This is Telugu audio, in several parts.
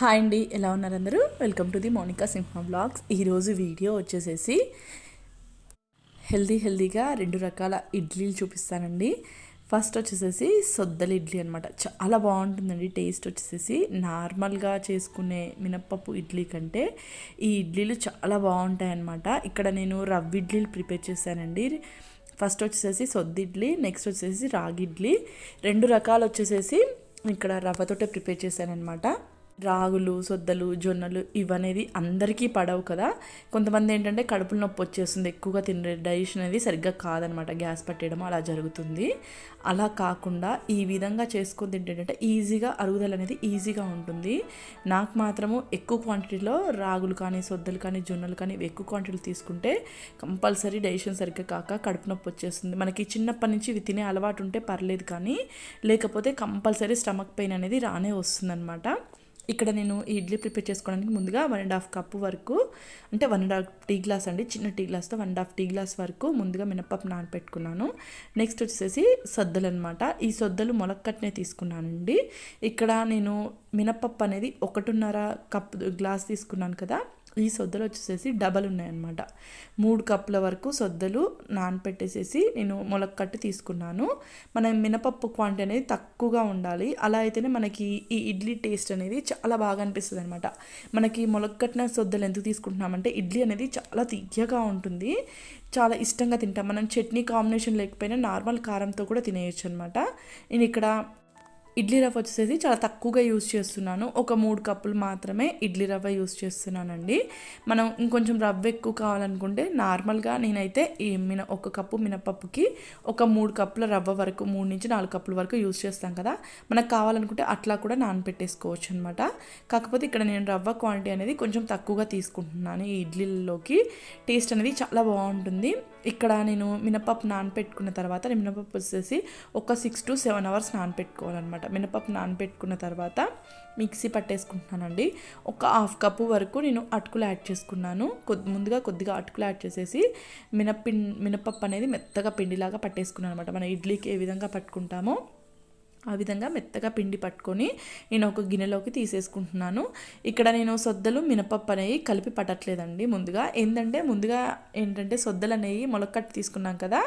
హాయ్ అండి ఎలా ఉన్నారు అందరూ? Welcome to the Monika Simha blogs. ఈరోజు వీడియో వచ్చేసేసి హెల్దీ హెల్దీగా రెండు రకాల ఇడ్లీలు చూపిస్తానండి. ఫస్ట్ వచ్చేసేసి సొద్దల ఇడ్లీ అనమాట చాలా బాగుంటుందండి టేస్ట్ వచ్చేసేసి. నార్మల్గా చేసుకునే మినప్పప్పు ఇడ్లీ కంటే ఈ ఇడ్లీలు చాలా బాగుంటాయి అన్నమాట ఇక్కడ నేను రవ్వ ఇడ్లీలు ప్రిపేర్ చేశానండి. ఫస్ట్ వచ్చేసేసి సొద్దిడ్లీ నెక్స్ట్ వచ్చేసి రాగి ఇడ్లీ. రెండు రకాలు వచ్చేసేసి ఇక్కడ రవ్వతోటే ప్రిపేర్ చేశానమాట రాగులు సొద్దలు జొన్నలు ఇవనేది అందరికీ పడవు కదా. కొంతమంది ఏంటంటే కడుపులో నొప్పి వచ్చేస్తుంది ఎక్కువగా తినే డైజెషన్ అనేది సరిగ్గా కాదనమాట. గ్యాస్ పట్టేయడం అలా జరుగుతుంది. అలా కాకుండా ఈ విధంగా చేసుకుని తింటే ఈజీగా అరుగుదల అనేది ఈజీగా ఉంటుంది. నాకు మాత్రము ఎక్కువ క్వాంటిటీలో రాగులు కానీ సొద్దలు కానీ జొన్నలు కానీ ఎక్కువ క్వాంటిటీలు తీసుకుంటే కంపల్సరీ డైజెషన్ సరిగ్గా కాక కడుపు నొప్పి వచ్చేస్తుంది. మనకి చిన్నప్పటి నుంచి ఇవి తినే అలవాటు ఉంటే పర్లేదు కానీ లేకపోతే కంపల్సరీ స్టమక్ పెయిన్ అనేది రానే వస్తుందన్నమాట ఇక్కడ నేను ఈ ఇడ్లీ ప్రిపేర్ చేసుకోవడానికి ముందుగా వన్ అండ్ హాఫ్ కప్పు వరకు అంటే one and half tea glass అండి చిన్న టీ గ్లాస్తో one and half tea glass వరకు ముందుగా మినపప్పు నానపెట్టుకున్నాను నెక్స్ట్ వచ్చేసి సద్దలు అనమాట ఈ సొద్దలు మొలక్కట్నే తీసుకున్నానండి. ఇక్కడ నేను మినపప్పు అనేది ఒకటిన్నర కప్పు గ్లాస్ తీసుకున్నాను కదా ఈ సొద్దలు వచ్చేసేసి డబల్ ఉన్నాయన్నమాట. మూడు కప్పుల వరకు సొద్దలు నానపెట్టేసేసి నేను మొలక్కట్టి తీసుకున్నాను. మన మినపప్పు క్వాంటిటీ అనేది తక్కువగా ఉండాలి. అలా అయితేనే మనకి ఈ ఇడ్లీ టేస్ట్ అనేది చాలా బాగా అనిపిస్తుంది అనమాట మనకి మొలక్కట్టిన సొద్దలు ఎందుకు తీసుకుంటున్నామంటే ఇడ్లీ అనేది చాలా తీయగా ఉంటుంది. చాలా ఇష్టంగా తింటాం. మనం చట్నీ కాంబినేషన్ లేకపోయినా నార్మల్ కారంతో కూడా తినేయచ్చు అనమాట నేను ఇక్కడ ఇడ్లీ రవ్వ వచ్చేసి చాలా తక్కువగా యూస్ చేస్తున్నాను. ఒక మూడు కప్పులు మాత్రమే ఇడ్లీ రవ్వ యూస్ చేస్తున్నానండి. మనం ఇంకొంచెం రవ్వ ఎక్కువ కావాలనుకుంటే నార్మల్గా నేనైతే ఈ మిన ఒక కప్పు మినపప్పుకి ఒక మూడు కప్పుల రవ్వ వరకు మూడు నుంచి నాలుగు కప్పుల వరకు యూస్ చేస్తాం కదా. మనకు కావాలనుకుంటే అట్లా కూడా నానపెట్టేసుకోవచ్చు అనమాట కాకపోతే ఇక్కడ నేను రవ్వ క్వాంటిటీ అనేది కొంచెం తక్కువగా తీసుకుంటున్నాను ఈ ఇడ్లీలోకి టేస్ట్ అనేది చాలా బాగుంటుంది. ఇక్కడ నేను మినపప్పు నానపెట్టుకున్న తర్వాత నేను మినపప్పు వచ్చేసి ఒక సిక్స్ టు సెవెన్ అవర్స్ నానపెట్టుకోవాలన్నమాట. మినపప్పు నానపెట్టుకున్న తర్వాత మిక్సీ పట్టేసుకుంటున్నానండి. ఒక హాఫ్ కప్పు వరకు నేను అటుకులు యాడ్ చేసుకున్నాను. కొద్ది ముందుగా కొద్దిగా అటుకులు యాడ్ చేసేసి మినపిన్ మినపప్పు అనేది మెత్తగా పిండిలాగా పట్టేసుకున్నాను అనమాట మన ఇడ్లీకి ఏ విధంగా పట్టుకుంటామో ఆ విధంగా మెత్తగా పిండి పట్టుకొని నేను ఒక గిన్నెలోకి తీసేసుకుంటున్నాను. ఇక్కడ నేను సొద్దలు మినపప్పు అనేవి కలిపి పట్టట్లేదండి ముందుగా. ఏంటంటే ముందుగా ఏంటంటే సొద్దలు అనేవి మొలకట్టు తీసుకున్నాం కదా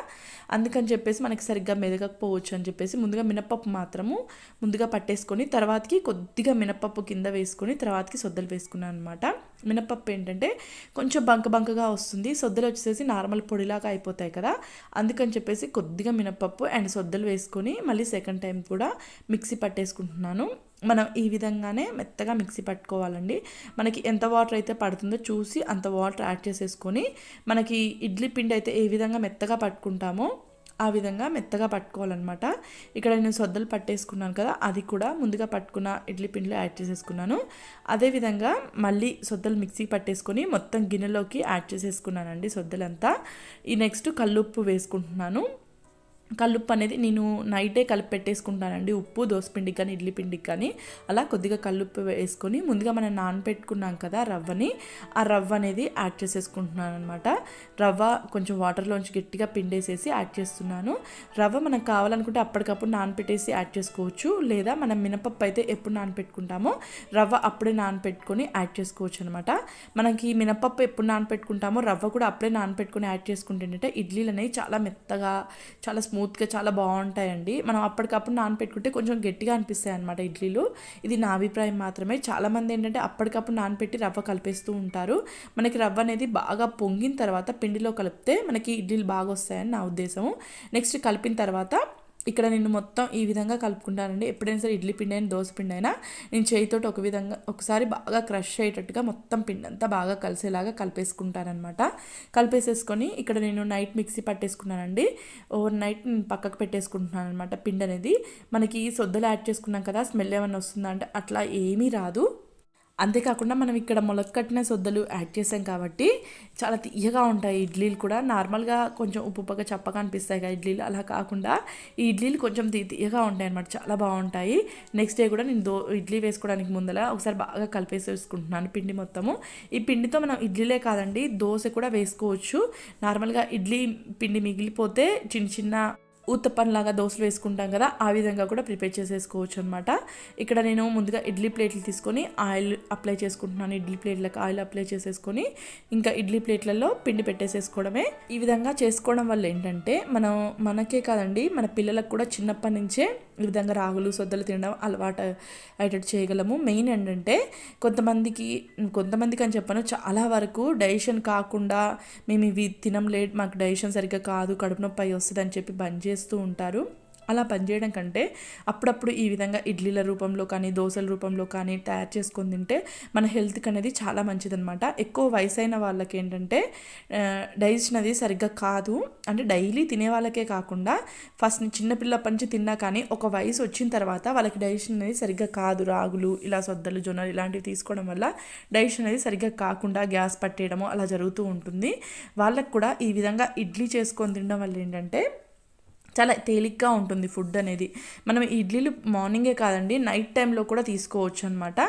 అందుకని చెప్పేసి మనకి సరిగ్గా మెదగకపోవచ్చు అని చెప్పేసి ముందుగా మినపప్పు మాత్రము ముందుగా పట్టేసుకొని తర్వాతకి కొద్దిగా మినపప్పు కింద వేసుకొని తర్వాతకి సొద్దలు వేసుకున్నాను అనమాట మినపప్పు ఏంటంటే కొంచెం బంక బంకగా వస్తుంది. సొద్దలు వచ్చేసి నార్మల్ పొడిలాగా అయిపోతాయి కదా. అందుకని చెప్పేసి కొద్దిగా మినపప్పు అండ్ సొద్దలు వేసుకొని మళ్ళీ సెకండ్ టైం కూడా మిక్సీ పట్టేసుకుంటున్నాను. మనం ఈ విధంగానే మెత్తగా మిక్సీ పట్టుకోవాలండి. మనకి ఎంత వాటర్ అయితే పడుతుందో చూసి అంత వాటర్ యాడ్ చేసేసుకొని మనకి ఇడ్లీ పిండి అయితే ఏ విధంగా మెత్తగా పట్టుకుంటామో ఆ విధంగా మెత్తగా పట్టుకోవాలన్నమాట. ఇక్కడ నేను సొద్దలు పట్టేసుకున్నాను కదా అది కూడా ముందుగా పట్టుకున్న ఇడ్లీ పిండిలో యాడ్ చేసేసుకున్నాను. అదేవిధంగా మళ్ళీ సొద్దలు మిక్సీ పట్టేసుకొని మొత్తం గిన్నెలోకి యాడ్ చేసేసుకున్నానండి సొద్దలంతా. ఈ నెక్స్ట్ కల్లుప్పు వేసుకుంటున్నాను. కల్లుప్పు అనేది నేను నైటే కలిపి పెట్టేసుకుంటానండి ఉప్పు దోసపిండికి కానీ ఇడ్లీ పిండికి కానీ. అలా కొద్దిగా కల్లుప్పు వేసుకొని ముందుగా మనం నానపెట్టుకున్నాం కదా రవ్వని ఆ రవ్వ అనేది యాడ్ చేసేసుకుంటున్నాను అనమాట రవ్వ కొంచెం వాటర్లోంచి గట్టిగా పిండేసేసి యాడ్ చేస్తున్నాను. రవ్వ మనకు కావాలనుకుంటే అప్పటికప్పుడు నానపెట్టేసి యాడ్ చేసుకోవచ్చు. లేదా మనం మినపప్పు అయితే ఎప్పుడు నానపెట్టుకుంటామో రవ్వ అప్పుడే నానపెట్టుకొని యాడ్ చేసుకోవచ్చు అనమాట మనకి మినపప్పు ఎప్పుడు నానపెట్టుకుంటామో రవ్వ కూడా అప్పుడే నానపెట్టుకొని యాడ్ చేసుకుంటే ఏంటంటే ఇడ్లీలు అనేవి చాలా మెత్తగా చాలా స్మూత్ స్మూత్గా చాలా బాగుంటాయండి. మనం అప్పటికప్పుడు నానపెట్టుకుంటే కొంచెం గట్టిగా అనిపిస్తాయి అనమాట ఇడ్లీలు. ఇది నా అభిప్రాయం మాత్రమే. చాలామంది ఏంటంటే అప్పటికప్పుడు నానపెట్టి రవ్వ కలిపేస్తూ ఉంటారు. మనకి రవ్వ అనేది బాగా పొంగిన తర్వాత పిండిలో కలిపితే మనకి ఇడ్లీలు బాగా వస్తాయని నా ఉద్దేశం నెక్స్ట్ కలిపిన తర్వాత ఇక్కడ నేను మొత్తం ఈ విధంగా కలుపుకుంటానండి. ఎప్పుడైనా సరే ఇడ్లీ పిండి అయినా దోశ పిండి అయినా నేను చేయితోటి ఒక విధంగా ఒకసారి బాగా క్రష్ అయ్యేటట్టుగా మొత్తం పిండి అంతా బాగా కలిసేలాగా కలిపేసుకుంటానమాట కలిపేసేసుకొని ఇక్కడ నేను నైట్ మిక్సీ పట్టేసుకున్నానండి. ఓవర్ నైట్ నేను పక్కకు పెట్టేసుకుంటున్నాను అనమాట పిండి అనేది మనకి సొద్దలు యాడ్ చేసుకున్నాం కదా స్మెల్ ఏమైనా వస్తుందా అంటే అట్లా ఏమీ రాదు. అంతేకాకుండా మనం ఇక్కడ మొలకట్టిన సొద్దలు యాడ్ చేసాం కాబట్టి చాలా తీయగా ఉంటాయి ఇడ్లీలు కూడా. నార్మల్గా కొంచెం ఉప్పు పక్క చప్పగా అనిపిస్తాయి కదా ఇడ్లీలు. అలా కాకుండా ఈ ఇడ్లీలు కొంచెం తీయగా ఉంటాయి అనమాట చాలా బాగుంటాయి. నెక్స్ట్ డే కూడా నేను దో ఇడ్లీ వేసుకోవడానికి ముందర ఒకసారి బాగా కలిపేసి వేసుకుంటున్నాను పిండి మొత్తము. ఈ పిండితో మనం ఇడ్లీలే కాదండి దోశ కూడా వేసుకోవచ్చు. నార్మల్గా ఇడ్లీ పిండి మిగిలిపోతే చిన్న చిన్న లాగా దోశలు వేసుకుంటాం కదా ఆ విధంగా కూడా ప్రిపేర్ చేసేసుకోవచ్చు అనమాట ఇక్కడ నేను ముందుగా ఇడ్లీ ప్లేట్లు తీసుకొని ఆయిల్ అప్లై చేసుకుంటున్నాను. ఇడ్లీ ప్లేట్లకు ఆయిల్ అప్లై చేసేసుకొని ఇంకా ఇడ్లీ ప్లేట్లలో పిండి పెట్టేసేసుకోవడమే. ఈ విధంగా చేసుకోవడం వల్ల ఏంటంటే మనం మనకే కాదండి మన పిల్లలకు కూడా చిన్నప్పటి నుంచే ఈ విధంగా రాగులు సొద్దలు తినడం అలవాటు అయ్యేటట్టు చేయగలము. మెయిన్ ఏంటంటే కొంతమందికి కొంతమందికి అని చెప్పాను చాలా వరకు డైజెషన్ కాకుండా మేము ఇవి తినం లేట్ మాకు డైజెషన్ సరిగ్గా కాదు కడుపు నొప్పి అయి వస్తుంది అని చెప్పి బంద్ చేస్తూ ఉంటారు. అలా పనిచేయడం కంటే అప్పుడప్పుడు ఈ విధంగా ఇడ్లీల రూపంలో కానీ దోశల రూపంలో కానీ తయారు చేసుకొని తింటే మన హెల్త్కి అనేది చాలా మంచిదన్నమాట. ఎక్కువ వయసు అయిన వాళ్ళకి ఏంటంటే డైజెషన్ అది సరిగ్గా కాదు. అంటే డైలీ తినే వాళ్ళకే కాకుండా ఫస్ట్ చిన్నపిల్లప్పటి నుంచి తిన్నా కానీ ఒక వయసు వచ్చిన తర్వాత వాళ్ళకి డైజెషన్ అనేది సరిగ్గా కాదు. రాగులు ఇలా సొద్దలు జొన్నలు ఇలాంటివి తీసుకోవడం వల్ల డైజెషన్ అనేది సరిగ్గా కాకుండా గ్యాస్ పట్టేయడము అలా జరుగుతూ ఉంటుంది. వాళ్ళకు కూడా ఈ విధంగా ఇడ్లీ చేసుకొని తినడం వల్ల ఏంటంటే చాలా తేలిగ్గా ఉంటుంది ఫుడ్ అనేది. మనం ఇడ్లీలు మార్నింగే కాదండి నైట్ టైంలో కూడా తీసుకోవచ్చు అనమాట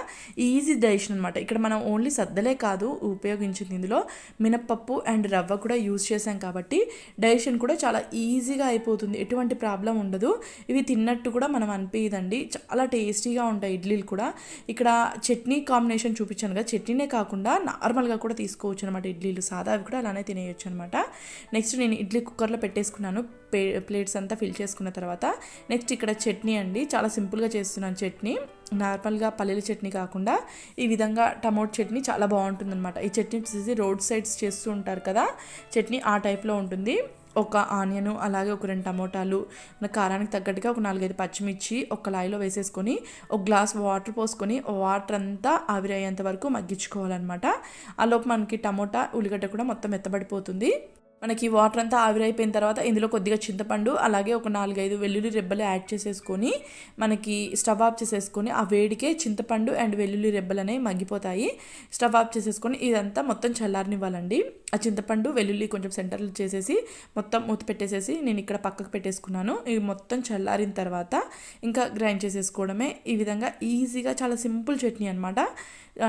ఈజీ డైజెషన్ అనమాట ఇక్కడ మనం ఓన్లీ సద్దలే కాదు ఉపయోగించింది ఇందులో మినప్పప్పు అండ్ రవ్వ కూడా యూజ్ చేసాం కాబట్టి డైజెషన్ కూడా చాలా ఈజీగా అయిపోతుంది ఎటువంటి ప్రాబ్లం ఉండదు. ఇవి తిన్నట్టు కూడా మనం అనిపించదండి చాలా టేస్టీగా ఉంటాయి ఇడ్లీలు కూడా. ఇక్కడ చట్నీ కాంబినేషన్ చూపించాను కదా చట్నీనే కాకుండా నార్మల్గా కూడా తీసుకోవచ్చు అనమాట ఇడ్లీలు. సాదా అవి కూడా అలానే తినేయచ్చు అనమాట నెక్స్ట్ నేను ఇడ్లీ కుక్కర్లో పెట్టేసుకున్నాను ప్లేట్స్ అంతా ఫిల్ చేసుకున్న తర్వాత నెక్స్ట్ ఇక్కడ చట్నీ అండి. చాలా సింపుల్గా చేస్తున్నాను చట్నీ. నార్మల్గా పల్లీల చట్నీ కాకుండా ఈ విధంగా టమోటో చట్నీ చాలా బాగుంటుంది అనమాట ఈ చట్నీ వచ్చేసి రోడ్ సైడ్స్ చేస్తూ ఉంటారు కదా చట్నీ ఆ టైప్లో ఉంటుంది. ఒక ఆనియన్ అలాగే ఒక రెండు టమోటాలు కారానికి తగ్గట్టుగా ఒక నాలుగైదు పచ్చిమిర్చి ఒక లాయిలో వేసేసుకొని ఒక గ్లాస్ వాటర్ పోసుకొని వాటర్ అంతా ఆవిరయ్యేంత వరకు మగ్గించుకోవాలన్నమాట. ఆ లోపు మనకి టమోటా ఉల్లిగడ్డ కూడా మొత్తం మెత్తబడిపోతుంది. మనకి వాటర్ అంతా ఆవిరైపోయిన తర్వాత ఇందులో కొద్దిగా చింతపండు అలాగే ఒక నాలుగైదు వెల్లుల్లి రెబ్బలు యాడ్ చేసేసుకొని మనకి స్టవ్ ఆఫ్ చేసేసుకొని ఆ వేడికే చింతపండు అండ్ వెల్లుల్లి రెబ్బలు అనేవి మగ్గిపోతాయి. స్టవ్ ఆఫ్ చేసేసుకొని ఇదంతా మొత్తం చల్లారనివ్వాలండి. ఆ చింతపండు వెల్లుల్లి కొంచెం సెంటర్లు చేసేసి మొత్తం మూత పెట్టేసేసి నేను ఇక్కడ పక్కకు పెట్టేసుకున్నాను. ఇవి మొత్తం చల్లారిన తర్వాత ఇంకా గ్రైండ్ చేసేసుకోవడమే. ఈ విధంగా ఈజీగా చాలా సింపుల్ చట్నీ అనమాట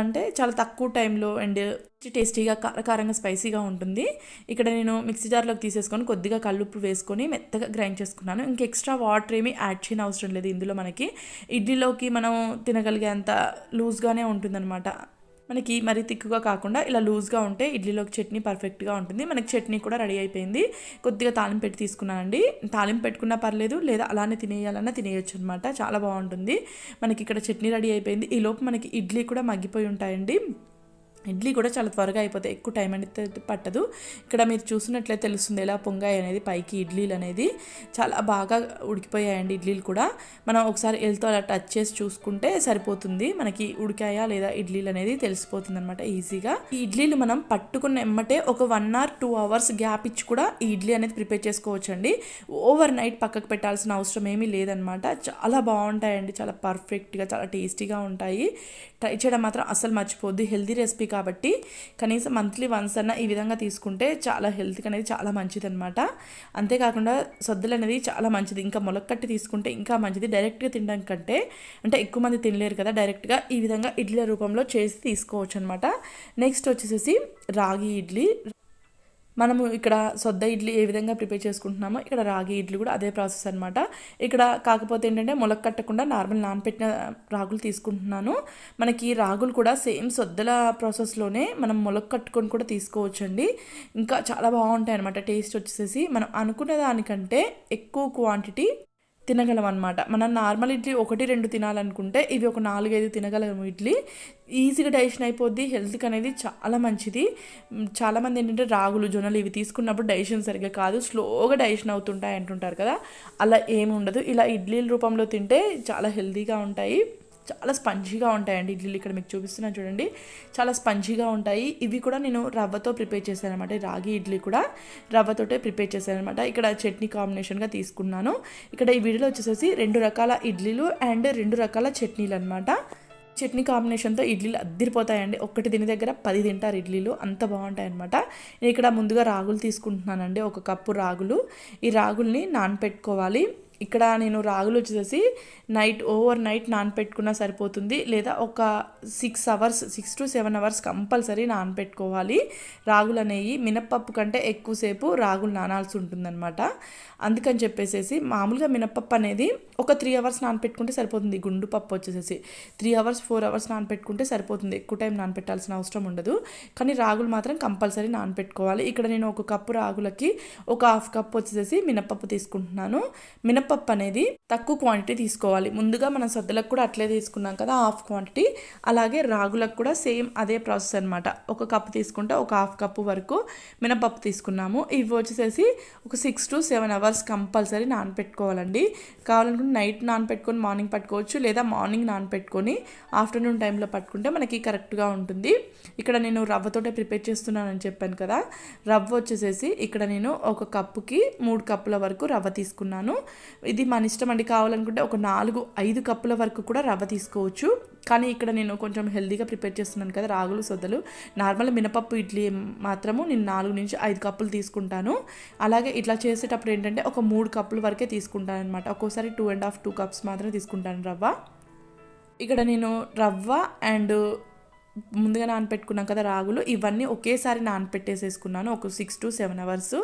అంటే చాలా తక్కువ టైంలో అండ్ టేస్టీగా కారకారంగా స్పైసీగా ఉంటుంది. ఇక్కడ నేను మిక్సీ జార్లోకి తీసేసుకొని కొద్దిగా కల్లుప్పు వేసుకొని మెత్తగా గ్రైండ్ చేసుకున్నాను. ఇంక ఎక్స్ట్రా వాటర్ ఏమీ యాడ్ చేయని అవసరం లేదు ఇందులో మనకి. ఇడ్లీలోకి మనం తినగలిగే అంత లూజ్గానే ఉంటుందన్నమాట. మనకి మరీ తిక్కుగా కాకుండా ఇలా లూజ్గా ఉంటే ఇడ్లీలోకి చట్నీ పర్ఫెక్ట్గా ఉంటుంది. మనకి చట్నీ కూడా రెడీ అయిపోయింది. కొద్దిగా తాలింపు పెట్టి తీసుకున్నానండి. తాలింపు పెట్టుకున్నా పర్లేదు లేదా అలానే తినేయాలన్నా తినేయచ్చు అనమాట చాలా బాగుంటుంది. మనకి ఇక్కడ చట్నీ రెడీ అయిపోయింది. ఈ లోపు మనకి ఇడ్లీ కూడా మగ్గిపోయి ఉంటాయండి. ఇడ్లీ కూడా చాలా త్వరగా అయిపోతాయి ఎక్కువ టైం అనేది పట్టదు. ఇక్కడ మీరు చూసినట్లయితే తెలుస్తుంది ఎలా పొంగాయి అనేది పైకి ఇడ్లీలు అనేది చాలా బాగా ఉడికిపోయాయండి ఇడ్లీలు కూడా. మనం ఒకసారి ఎల్తో అలా టచ్ చేసి చూసుకుంటే సరిపోతుంది. మనకి ఉడికాయా లేదా ఇడ్లీలు అనేది తెలిసిపోతుంది అనమాట ఈజీగా. ఈ ఇడ్లీలు మనం పట్టుకున్న ఎమ్మటే ఒక one hour two hours gap ఇచ్చి కూడా ఈ ఇడ్లీ అనేది ప్రిపేర్ చేసుకోవచ్చండి. ఓవర్ నైట్ పక్కకు పెట్టాల్సిన అవసరం ఏమీ లేదనమాట చాలా బాగుంటాయండి. చాలా పర్ఫెక్ట్గా చాలా టేస్టీగా ఉంటాయి. ట్రై చేయడం మాత్రం అసలు మర్చిపోద్ది హెల్దీ రెసిపీ కాబట్టి కనీసం మంత్లీ వన్స్ అన్న ఈ విధంగా తీసుకుంటే చాలా హెల్త్కి అనేది చాలా మంచిది అనమాట అంతేకాకుండా సద్దులు అనేది చాలా మంచిది. ఇంకా మొలక్కట్టి తీసుకుంటే ఇంకా మంచిది. డైరెక్ట్గా తినడం కంటే అంటే ఎక్కువ మంది తినలేరు కదా డైరెక్ట్గా ఈ విధంగా ఇడ్లీ రూపంలో చేసి తీసుకోవచ్చు అనమాట నెక్స్ట్ వచ్చేసేసి రాగి ఇడ్లీ. మనము ఇక్కడ సొద్ద ఇడ్లీ ఏ విధంగా ప్రిపేర్ చేసుకుంటున్నామో ఇక్కడ రాగి ఇడ్లీ కూడా అదే ప్రాసెస్ అనమాట ఇక్కడ కాకపోతే ఏంటంటే మొలక కట్టకుండా నార్మల్ నానపెట్టిన రాగులు తీసుకుంటున్నాను. మనకి రాగులు కూడా సేమ్ సొద్దల ప్రాసెస్లోనే మనం మొలక కట్టుకొని కూడా తీసుకోవచ్చండి. ఇంకా చాలా బాగుంటాయి అనమాట టేస్ట్ వచ్చేసి మనం అనుకున్న దానికంటే ఎక్కువ క్వాంటిటీ తినగలం అనమాట మనం నార్మల్ ఇడ్లీ ఒకటి రెండు తినాలనుకుంటే ఇవి ఒక నాలుగైదు తినగలము ఇడ్లీ. ఈజీగా డైజెషన్ అయిపోద్ది హెల్త్కి అనేది చాలా మంచిది. చాలామంది ఏంటంటే రాగులు జొన్నలు ఇవి తీసుకున్నప్పుడు డైజెషన్ సరిగ్గా కాదు స్లోగా డైజెషన్ అవుతుంటాయి అంటుంటారు కదా. అలా ఏమి ఉండదు. ఇలా ఇడ్లీల రూపంలో తింటే చాలా హెల్తీగా ఉంటాయి. చాలా స్పంజీగా ఉంటాయండి ఇడ్లీలు ఇక్కడ మీకు చూపిస్తున్నాను చూడండి. చాలా స్పంజీగా ఉంటాయి. ఇవి కూడా నేను రవ్వతో ప్రిపేర్ చేశాను అనమాట రాగి ఇడ్లీ కూడా రవ్వతోటే ప్రిపేర్ చేశాను అనమాట ఇక్కడ చట్నీ కాంబినేషన్గా తీసుకున్నాను. ఇక్కడ ఈ వీడియోలో వచ్చేసేసి రెండు రకాల ఇడ్లీలు అండ్ రెండు రకాల చట్నీలు అనమాట చట్నీ కాంబినేషన్తో ఇడ్లీలు అద్దరిపోతాయండి. ఒక్కటి దీని దగ్గర పది తింటారు ఇడ్లీలు. అంత బాగుంటాయి అనమాట నేను ఇక్కడ ముందుగా రాగులు తీసుకుంటున్నానండి. ఒక కప్పు రాగులు. ఈ రాగుల్ని నానపెట్టుకోవాలి. ఇక్కడ నేను రాగులు వచ్చేసి నైట్ ఓవర్ నైట్ నానపెట్టుకున్నా సరిపోతుంది. లేదా ఒక six hours six to seven hours compulsory నానపెట్టుకోవాలి. రాగులు అనేవి మినప్పప్పు కంటే ఎక్కువసేపు రాగులు నానాల్సి ఉంటుందన్నమాట. అందుకని చెప్పేసి మామూలుగా మినప్పప్పు అనేది ఒక త్రీ అవర్స్ నానపెట్టుకుంటే సరిపోతుంది. గుండు పప్పు వచ్చేసేసి త్రీ అవర్స్ ఫోర్ అవర్స్ నానపెట్టుకుంటే సరిపోతుంది. ఎక్కువ టైం నానపెట్టాల్సిన అవసరం ఉండదు. కానీ రాగులు మాత్రం కంపల్సరీ నానపెట్టుకోవాలి. ఇక్కడ నేను ఒక కప్పు రాగులకి ఒక హాఫ్ కప్ వచ్చేసి మినప్పప్పు తీసుకుంటున్నాను. మినప్పప్పు అనేది తక్కువ క్వాంటిటీ తీసుకోవాలి. ముందుగా మనం సద్దులకు కూడా అట్లే తీసుకున్నాం కదా హాఫ్ క్వాంటిటీ అలాగే రాగులకు కూడా సేమ్ అదే ప్రాసెస్ అనమాట ఒక కప్పు తీసుకుంటే ఒక హాఫ్ కప్పు వరకు మినపప్పు తీసుకున్నాము. ఇవి వచ్చేసేసి ఒక six to seven hours compulsory నానపెట్టుకోవాలండి. కావాలనుకుంటే నైట్ నానపెట్టుకొని మార్నింగ్ పట్టుకోవచ్చు లేదా మార్నింగ్ నానపెట్టుకొని ఆఫ్టర్నూన్ టైంలో పట్టుకుంటే మనకి కరెక్ట్గా ఉంటుంది. ఇక్కడ నేను రవ్వతోటే ప్రిపేర్ చేస్తున్నానని చెప్పాను కదా. రవ్వ వచ్చేసేసి ఇక్కడ నేను ఒక కప్పుకి మూడు కప్పుల వరకు రవ్వ తీసుకున్నాను. ఇది మన ఇష్టం అండి కావాలనుకుంటే ఒక నాలుగు ఐదు కప్పుల వరకు కూడా రవ్వ తీసుకోవచ్చు. కానీ ఇక్కడ నేను కొంచెం హెల్దీగా ప్రిపేర్ చేస్తున్నాను కదా రాగులు సొద్దలు. నార్మల్ మినపప్పు ఇడ్లీ మాత్రము నేను నాలుగు నుంచి ఐదు కప్పులు తీసుకుంటాను. అలాగే ఇట్లా చేసేటప్పుడు ఏంటంటే ఒక మూడు కప్పుల వరకే తీసుకుంటాను అనమాట ఒక్కోసారి two and half two cups మాత్రమే తీసుకుంటాను రవ్వ. ఇక్కడ నేను రవ్వ అండ్ ముందుగా నానపెట్టుకున్నాం కదా రాగులు ఇవన్నీ ఒకేసారి నానపెట్టేసేసుకున్నాను. ఒక సిక్స్ టు సెవెన్ అవర్స్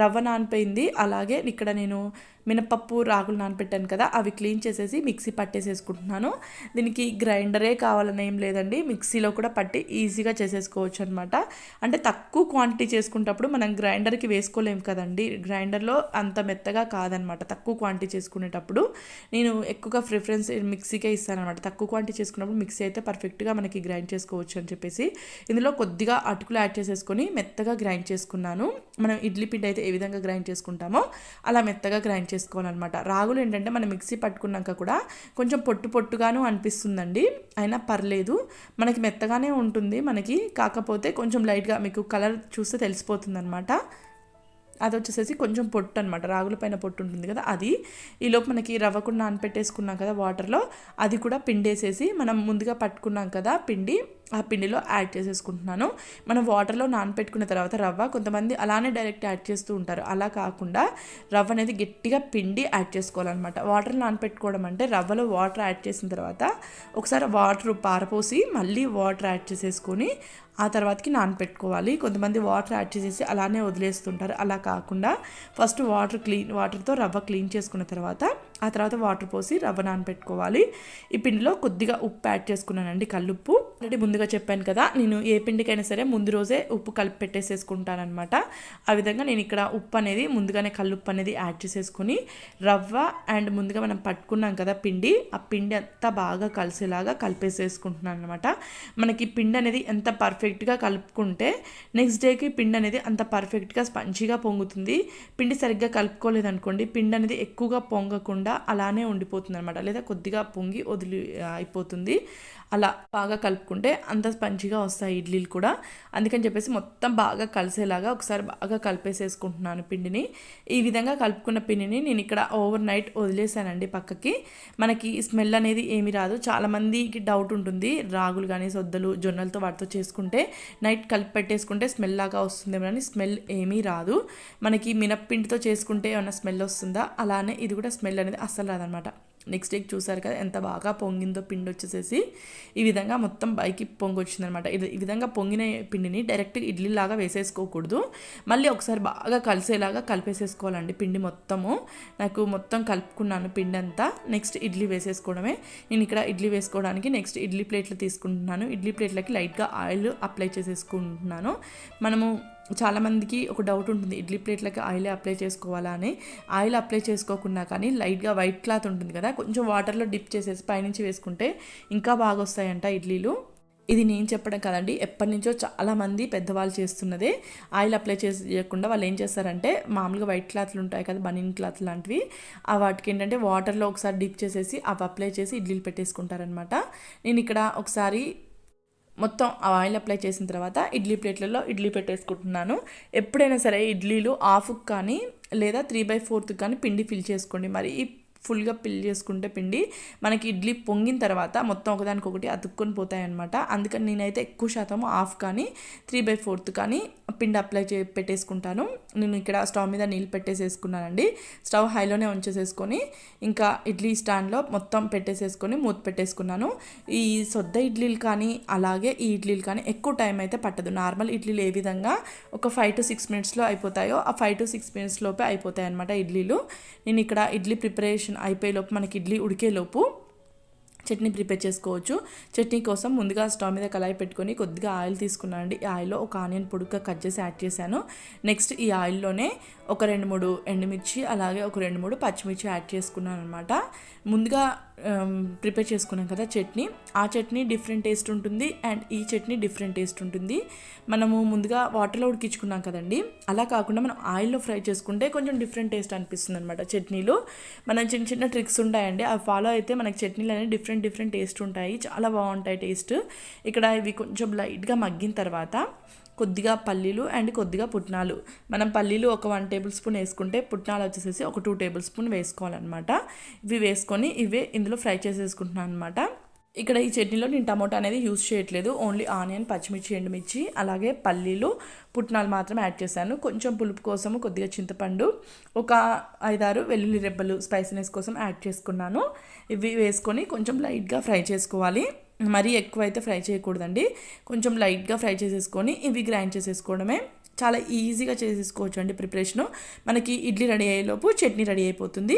రవ్వ నానిపోయింది. అలాగే ఇక్కడ నేను మినపప్పు రాగులు నానపెట్టాను కదా అవి క్లీన్ చేసేసి మిక్సీ పట్టేసేసుకుంటున్నాను. దీనికి గ్రైండరే కావాలని ఏం లేదండి. మిక్సీలో కూడా పట్టి ఈజీగా చేసేసుకోవచ్చు అనమాట అంటే తక్కువ క్వాంటిటీ చేసుకునేటప్పుడు మనం గ్రైండర్కి వేసుకోలేం కదండి. గ్రైండర్లో అంత మెత్తగా కాదనమాట. తక్కువ క్వాంటిటీ చేసుకునేటప్పుడు నేను ఎక్కువగా ప్రిఫరెన్స్ మిక్సీకే ఇస్తాను అనమాట తక్కువ క్వాంటిటీ చేసుకున్నప్పుడు మిక్సీ అయితే పర్ఫెక్ట్గా మనకి గ్రైండ్ చేసుకోవచ్చు అని చెప్పేసి ఇందులో కొద్దిగా అటుకులు యాడ్ చేసేసుకొని మెత్తగా గ్రైండ్ చేసుకున్నాను. మనం ఇడ్లీ పిండి అయితే ఏ విధంగా గ్రైండ్ చేసుకుంటామో అలా మెత్తగా గ్రైండ్ చేసుకోవాలన్నమాట. రాగులు ఏంటంటే మనం మిక్సీ పట్టుకున్నాక కూడా కొంచెం పొట్టు పొట్టుగాను అనిపిస్తుందండి. అయినా పర్లేదు. మనకి మెత్తగానే ఉంటుంది. మనకి కాకపోతే కొంచెం లైట్గా మీకు కలర్ చూస్తే తెలిసిపోతుంది అనమాట అది వచ్చేసేసి కొంచెం పొట్టు అనమాట రాగుల పైన పొట్టు ఉంటుంది కదా అది. ఈలోపు మనకి రవ్వకుండా కూడా నానపెట్టేసుకున్నాం కదా వాటర్లో. అది కూడా పిండేసేసి మనం ముందుగా పట్టుకున్నాం కదా పిండి. ఆ పిండిలో యాడ్ చేసేసుకుంటున్నాను. మనం వాటర్లో నానపెట్టుకున్న తర్వాత రవ్వ కొంతమంది అలానే డైరెక్ట్ యాడ్ చేస్తూ ఉంటారు. అలా కాకుండా రవ్వ అనేది గట్టిగా పిండి యాడ్ చేసుకోవాలన్నమాట. వాటర్ నానపెట్టుకోవడం అంటే రవ్వలో వాటర్ యాడ్ చేసిన తర్వాత ఒకసారి వాటర్ పారపోసి మళ్ళీ వాటర్ యాడ్ చేసేసుకొని ఆ తర్వాతకి నానపెట్టుకోవాలి. కొంతమంది వాటర్ యాడ్ చేసేసి అలానే వదిలేస్తుంటారు. అలా కాకుండా ఫస్ట్ వాటర్ క్లీన్ వాటర్తో రవ్వ క్లీన్ చేసుకున్న తర్వాత ఆ తర్వాత వాటర్ పోసి రవ్వ నానపెట్టుకోవాలి. ఈ పిండిలో కొద్దిగా ఉప్పు యాడ్ చేసుకున్నానండి. కల్లుప్పు. ఆల్రెడీ ముందుగా చెప్పాను కదా నేను ఏ పిండికైనా సరే ముందు రోజే ఉప్పు కలిపి పెట్టేసేసుకుంటానమాట ఆ విధంగా నేను ఇక్కడ ఉప్పు అనేది ముందుగానే కల్లుప్పు అనేది యాడ్ చేసేసుకొని రవ్వ అండ్ ముందుగా మనం పట్టుకున్నాం కదా పిండి ఆ పిండి అంతా బాగా కలిసేలాగా కలిపేసేసుకుంటున్నాను అనమాట మనకి పిండి అనేది ఎంత పర్ఫెక్ట్గా కలుపుకుంటే నెక్స్ట్ డేకి పిండి అనేది అంత పర్ఫెక్ట్గా స్పంచిగా పొంగుతుంది. పిండి సరిగ్గా కలుపుకోలేదనుకోండి పిండి అనేది ఎక్కువగా పొంగకుండా అలానే ఉండిపోతుంది అనమాట లేదా కొద్దిగా పొంగి వదిలి అయిపోతుంది. అలా బాగా కలుపుకుంటే అంత స్పంచిగా వస్తాయి ఇడ్లీలు కూడా. అందుకని చెప్పేసి మొత్తం బాగా కలిసేలాగా ఒకసారి బాగా కలిపేసేసుకుంటున్నాను పిండిని. ఈ విధంగా కలుపుకున్న పిండిని నేను ఇక్కడ ఓవర్ నైట్ వదిలేసానండి పక్కకి. మనకి స్మెల్ అనేది ఏమి రాదు. చాలామందికి డౌట్ ఉంటుంది. రాగులు కానీ సొద్దలు జొన్నలతో వాటితో చేసుకుంటే నైట్ కలిపి పెట్టేసుకుంటే స్మెల్ లాగా వస్తుందేమో అని స్మెల్ ఏమీ రాదు. మనకి మినప్పిండితో చేసుకుంటే ఏమైనా స్మెల్ వస్తుందా? అలానే ఇది కూడా స్మెల్ అనేది అస్సలు రాదనమాట. నెక్స్ట్ డేకి చూసారు కదా ఎంత బాగా పొంగిందో పిండి వచ్చేసేసి ఈ విధంగా మొత్తం పైకి పొంగి వచ్చిందనమాట ఇది ఈ విధంగా పొంగిన పిండిని డైరెక్ట్ ఇడ్లీలాగా వేసేసుకోకూడదు. మళ్ళీ ఒకసారి బాగా కలిసేలాగా కలిపేసేసుకోవాలండి పిండి మొత్తము. నాకు మొత్తం కలుపుకున్నాను పిండి అంతా నెక్స్ట్ ఇడ్లీ వేసేసుకోవడమే. నేను ఇక్కడ ఇడ్లీ వేసుకోవడానికి నెక్స్ట్ ఇడ్లీ ప్లేట్లు తీసుకుంటున్నాను. ఇడ్లీ ప్లేట్లకి లైట్గా ఆయిల్ అప్లై చేసేసుకుంటున్నాను. మనము చాలామందికి ఒక డౌట్ ఉంటుంది ఇడ్లీ ప్లేట్లకి ఆయిల్ అప్లై చేసుకోవాలా? అని. ఆయిల్ అప్లై చేసుకోకుండా కానీ లైట్గా వైట్ క్లాత్ ఉంటుంది కదా కొంచెం వాటర్లో డిప్ చేసేసి పైనుంచి వేసుకుంటే ఇంకా బాగా వస్తాయంట ఇడ్లీలు. ఇది నేను చెప్పడం కదండి ఎప్పటి నుంచో చాలామంది పెద్దవాళ్ళు చేస్తున్నదే. ఆయిల్ అప్లై చేయకుండా వాళ్ళు ఏం చేస్తారంటే మామూలుగా వైట్ క్లాత్లు ఉంటాయి కదా బనీన్ క్లాత్ లాంటివి ఆ వాటికి ఏంటంటే వాటర్లో ఒకసారి డిప్ చేసేసి అవి అప్లై చేసి ఇడ్లీలు పెట్టేసుకుంటారనమాట నేను ఇక్కడ ఒకసారి మొత్తం ఆ ఆయిల్ అప్లై చేసిన తర్వాత ఇడ్లీ ప్లేట్లలో ఇడ్లీ పెట్టేసుకుంటున్నాను. ఎప్పుడైనా సరే ఇడ్లీలు హాఫ్కి కానీ లేదా త్రీ బై ఫోర్త్కి కానీ పిండి ఫిల్ చేసుకోండి. మరి ఫుల్గా పిల్ చేసుకుంటే పిండి మనకి ఇడ్లీ పొంగిన తర్వాత మొత్తం ఒకదానికొకటి అతుక్కొని పోతాయి అనమాట అందుకని నేనైతే ఎక్కువ శాతం హాఫ్ కానీ త్రీ బై ఫోర్త్ కానీ పిండి అప్లై చే పెట్టేసుకుంటాను. నేను ఇక్కడ స్టవ్ మీద నీళ్ళు పెట్టేసేసుకున్నానండి. స్టవ్ హైలోనే ఉంచేసేసుకొని ఇంకా ఇడ్లీ స్టాండ్లో మొత్తం పెట్టేసేసుకొని మూత పెట్టేసుకున్నాను. ఈ సొద్ద ఇడ్లీలు కానీ అలాగే ఈ ఇడ్లీలు కానీ ఎక్కువ టైం అయితే పట్టదు. నార్మల్ ఇడ్లీలు ఏ విధంగా ఒక ఫైవ్ టు సిక్స్ మినిట్స్లో అయిపోతాయో ఆ ఫైవ్ టు సిక్స్ మినిట్స్ లోపే అయిపోతాయి అనమాట ఇడ్లీలు. నేను ఇక్కడ ఇడ్లీ ప్రిపరేషన్ అయిపోయేలోపు మనకి ఇడ్లీ ఉడికేలోపు చట్నీ ప్రిపేర్ చేసుకోవచ్చు. చట్నీ కోసం ముందుగా స్టవ్ మీద కళాయి పెట్టుకొని కొద్దిగా ఆయిల్ తీసుకున్నానండి. ఈ ఆయిల్లో ఒక ఆనియన్ పొడుగ్గా కట్ చేసి యాడ్ చేశాను. నెక్స్ట్ ఈ ఆయిల్లోనే ఒక రెండు మూడు ఎండుమిర్చి అలాగే ఒక రెండు మూడు పచ్చిమిర్చి యాడ్ చేసుకున్నాను అనమాట ముందుగా Um, ప్రిపేర్ చేసుకున్నాం కదా చట్నీ. ఆ చట్నీ డిఫరెంట్ టేస్ట్ ఉంటుంది అండ్ ఈ చట్నీ డిఫరెంట్ టేస్ట్ ఉంటుంది. మనము ముందుగా వాటర్లో ఉడికించుకున్నాం కదండి. అలా కాకుండా మనం ఆయిల్లో ఫ్రై చేసుకుంటే కొంచెం డిఫరెంట్ టేస్ట్ అనిపిస్తుంది అనమాట చట్నీలో. మనం చిన్న చిన్న ట్రిక్స్ ఉంటాయండి. అవి ఫాలో అయితే మనకి చట్నీలు అనేవి డిఫరెంట్ డిఫరెంట్ టేస్ట్ ఉంటాయి. చాలా బాగుంటాయి టేస్ట్ ఇక్కడ ఇవి కొంచెం లైట్గా మగ్గిన తర్వాత కొద్దిగా పల్లీలు అండ్ కొద్దిగా పుట్నాలు. మనం పల్లీలు ఒక వన్ టేబుల్ స్పూన్ వేసుకుంటే పుట్నాలు వచ్చేసేసి ఒక టూ టేబుల్ స్పూన్ వేసుకోవాలన్నమాట. ఇవి వేసుకొని ఇవే ఇందులో ఫ్రై చేసేసుకుంటున్నాను అనమాట ఇక్కడ ఈ చట్నీలో నేను టమోటా అనేది యూస్ చేయట్లేదు. ఓన్లీ ఆనియన్ పచ్చిమిర్చి ఎండుమిర్చి అలాగే పల్లీలు పుట్నాలు మాత్రం యాడ్ చేశాను. కొంచెం పులుపు కోసము కొద్దిగా చింతపండు ఒక ఐదారు వెల్లుల్లి రెబ్బలు స్పైసీనెస్ కోసం యాడ్ చేసుకున్నాను. ఇవి వేసుకొని కొంచెం లైట్గా ఫ్రై చేసుకోవాలి. మరీ ఎక్కువ అయితే ఫ్రై చేయకూడదండి. కొంచెం లైట్గా ఫ్రై చేసేసుకొని ఇవి గ్రైండ్ చేసేసుకోవడమే. చాలా ఈజీగా చేసేసుకోవచ్చు అండి ప్రిపరేషను. మనకి ఇడ్లీ రెడీ అయ్యేలోపు చట్నీ రెడీ అయిపోతుంది.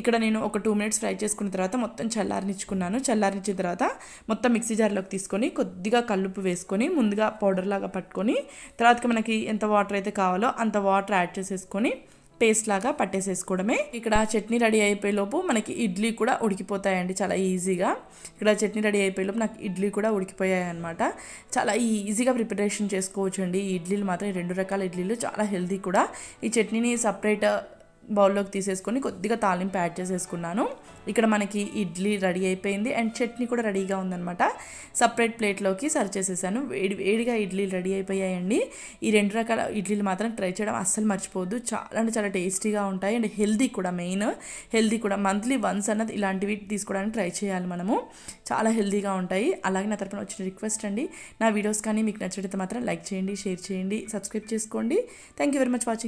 ఇక్కడ నేను ఒక టూ మినిట్స్ ఫ్రై చేసుకున్న తర్వాత మొత్తం చల్లారనిచ్చుకున్నాను. చల్లారించిన తర్వాత మొత్తం మిక్సీ జార్లోకి తీసుకొని కొద్దిగా కల్లుపు వేసుకొని ముందుగా పౌడర్ లాగా పట్టుకొని తర్వాత మనకి ఎంత వాటర్ అయితే కావాలో అంత వాటర్ యాడ్ చేసేసుకొని పేస్ట్ లాగా పట్టేసేసుకోవడమే. ఇక్కడ చట్నీ రెడీ అయిపోయేలోపు మనకి ఇడ్లీ కూడా ఉడికిపోతాయండి చాలా ఈజీగా. ఇక్కడ చట్నీ రెడీ అయిపోయేలోపు నాకు ఇడ్లీ కూడా ఉడికిపోయాయి అనమాట చాలా ఈజీగా ప్రిపరేషన్ చేసుకోవచ్చు అండి ఈ ఇడ్లీలు మాత్రం రెండు రకాల ఇడ్లీలు చాలా హెల్తీ కూడా. ఈ చట్నీని సపరేట్ బౌల్లోకి తీసేసుకొని కొద్దిగా తాలింపు యాడ్ చేసేసుకున్నాను. ఇక్కడ మనకి ఇడ్లీ రెడీ అయిపోయింది. అండ్ చట్నీ కూడా రెడీగా ఉందనమాట సపరేట్ ప్లేట్లోకి సర్వ్ చేసేసాను. వేడి వేడిగా ఇడ్లీలు రెడీ అయిపోయాయండి. ఈ రెండు రకాల ఇడ్లీలు మాత్రం ట్రై చేయడం అస్సలు మర్చిపోవద్దు. చాలా అంటే చాలా టేస్టీగా ఉంటాయి. అండ్ హెల్దీ కూడా మెయిన్. హెల్దీ కూడా మంత్లీ వన్స్ అన్నది ఇలాంటివి తీసుకోవడానికి ట్రై చేయాలి మనము. చాలా హెల్దీగా ఉంటాయి. అలాగే నా తరపున వచ్చిన రిక్వెస్ట్ అండి నా వీడియోస్ కానీ మీకు నచ్చినట్లయితే మాత్రం లైక్ చేయండి షేర్ చేయండి సబ్స్క్రైబ్ చేసుకోండి. Thank you very much watching.